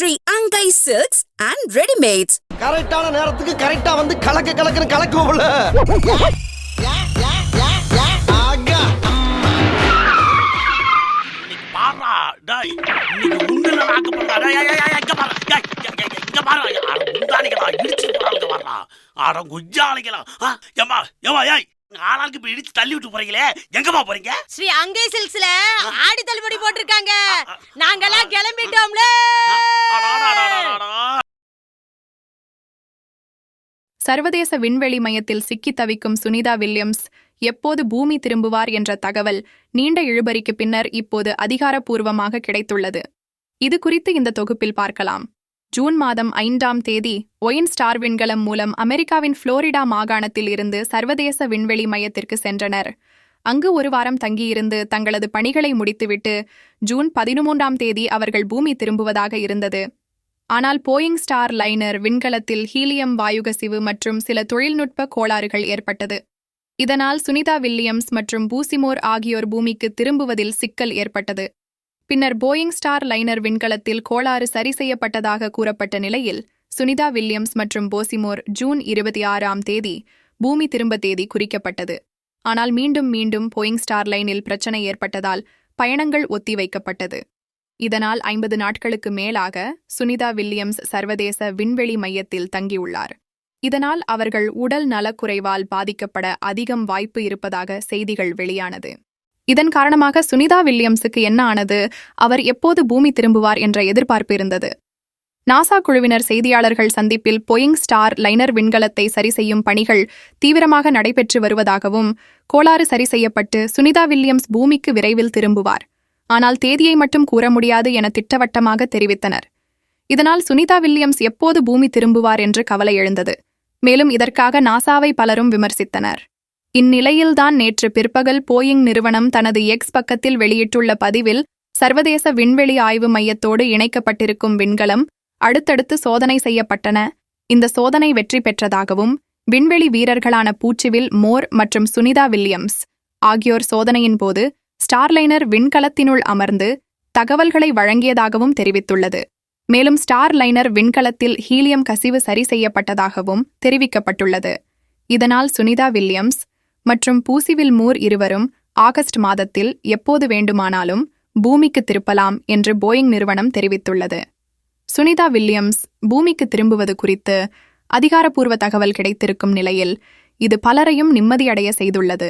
ஸ்ரீ அங்கை silks and readymades கரெக்டான நேரத்துக்கு கரெக்டா வந்து கலக்க கலக்குன்னு கலக்குவோம்ல. ஆளாளுக்கு இப்ப இடிச்சு தள்ளி விட்டு போறீங்களே எங்கம்மா போறீங்க? ஸ்ரீ அங்கை சில்க்ஸ்ல ஆடி தள்ளுபடி போட்டிருக்காங்க. நாங்கெல்லாம் கிளம்பிட்டோம்ல சர்வதேச விண்வெளி மையத்தில் சிக்கி தவிக்கும் சுனிதா வில்லியம்ஸ் எப்போது பூமி திரும்புவார் என்ற தகவல் நீண்ட இழுபறிக்கு பின்னர் இப்போது அதிகாரப்பூர்வமாக கிடைத்துள்ளது. இது குறித்து இந்த தொகுப்பில் பார்க்கலாம். ஜூன் மாதம் ஐந்தாம் தேதி ஒயின் ஸ்டார் விண்கலம் மூலம் அமெரிக்காவின் புளோரிடா மாகாணத்தில் இருந்து சர்வதேச விண்வெளி மையத்திற்கு சென்றனர். அங்கு ஒரு வாரம் தங்கியிருந்து தங்களது பணிகளை முடித்துவிட்டு ஜூன் பதிமூன்றாம் தேதி அவர்கள் பூமி திரும்புவதாக இருந்தது. ஆனால் போயிங் ஸ்டார் லைனர் விண்கலத்தில் ஹீலியம் வாயுகசிவு மற்றும் சில தொழில்நுட்ப கோளாறுகள் ஏற்பட்டது. இதனால் சுனிதா வில்லியம்ஸ் மற்றும் பூசிமோர் ஆகியோர் பூமிக்கு திரும்புவதில் சிக்கல் ஏற்பட்டது. பின்னர் போயிங் ஸ்டார் லைனர் விண்கலத்தில் கோளாறு சரி செய்யப்பட்டதாக கூறப்பட்ட நிலையில் சுனிதா வில்லியம்ஸ் மற்றும் போசிமோர் ஜூன் இருபத்தி ஆறாம் தேதி பூமி திரும்ப தேதி குறிக்கப்பட்டது. ஆனால் மீண்டும் மீண்டும் போயிங் ஸ்டார் லைனில் பிரச்சனை ஏற்பட்டதால் பயணங்கள் ஒத்திவைக்கப்பட்டது. இதனால் ஐம்பது நாட்களுக்கு மேலாக சுனிதா வில்லியம்ஸ் சர்வதேச விண்வெளி மையத்தில் தங்கியுள்ளார். இதனால் அவர்கள் உடல் நலக்குறைவால் பாதிக்கப்பட அதிகம் வாய்ப்பு இருப்பதாக செய்திகள் வெளியானது. இதன் காரணமாக சுனிதா வில்லியம்ஸுக்கு என்ன ஆனது? அவர் எப்போது பூமி திரும்புவார் என்ற எதிர்பார்ப்பு இருந்தது. நாசா குழுவினர் செய்தியாளர்கள் சந்திப்பில் பொயிங் ஸ்டார் லைனர் விண்கலத்தை சரி செய்யும் பணிகள் தீவிரமாக நடைபெற்று வருவதாகவும் கோளாறு சரி செய்யப்பட்டு சுனிதா வில்லியம்ஸ் பூமிக்கு விரைவில் திரும்புவார். ஆனால் தேதியை மட்டும் கூற முடியாது என திட்டவட்டமாக தெரிவித்தனர். இதனால் சுனிதா வில்லியம்ஸ் எப்போது பூமி திரும்புவார் என்று கவலை எழுந்தது. மேலும் இதற்காக நாசாவை பலரும் விமர்சித்தனர். இந்நிலையில்தான் நேற்று பிற்பகல் போயிங் நிறுவனம் தனது எக்ஸ் பக்கத்தில் வெளியிட்டுள்ள பதிவில் சர்வதேச விண்வெளி ஆய்வு மையத்தோடு இணைக்கப்பட்டிருக்கும் விண்கலம் அடுத்தடுத்து சோதனை செய்யப்பட்டன. இந்த சோதனை வெற்றி பெற்றதாகவும் விண்வெளி வீரர்களான பூச்சிவில் மோர் மற்றும் சுனிதா வில்லியம்ஸ் ஆகியோர் சோதனையின் போது ஸ்டார்லைனர் விண்கலத்தினுள் அமர்ந்து தகவல்களை வழங்கியதாகவும் தெரிவித்துள்ளது. மேலும் ஸ்டார்லைனர் விண்கலத்தில் ஹீலியம் கசிவு சரி செய்யப்பட்டதாகவும் தெரிவிக்கப்பட்டுள்ளது. இதனால் சுனிதா வில்லியம்ஸ் மற்றும் பூசிவில் மூர் இருவரும் ஆகஸ்ட் மாதத்தில் எப்போது வேண்டுமானாலும் பூமிக்கு திருப்பலாம் என்று போயிங் நிறுவனம் தெரிவித்துள்ளது. சுனிதா வில்லியம்ஸ் பூமிக்கு திரும்புவது குறித்து அதிகாரப்பூர்வ தகவல் கிடைத்திருக்கும் நிலையில் இது பலரையும் நிம்மதியடைய செய்துள்ளது.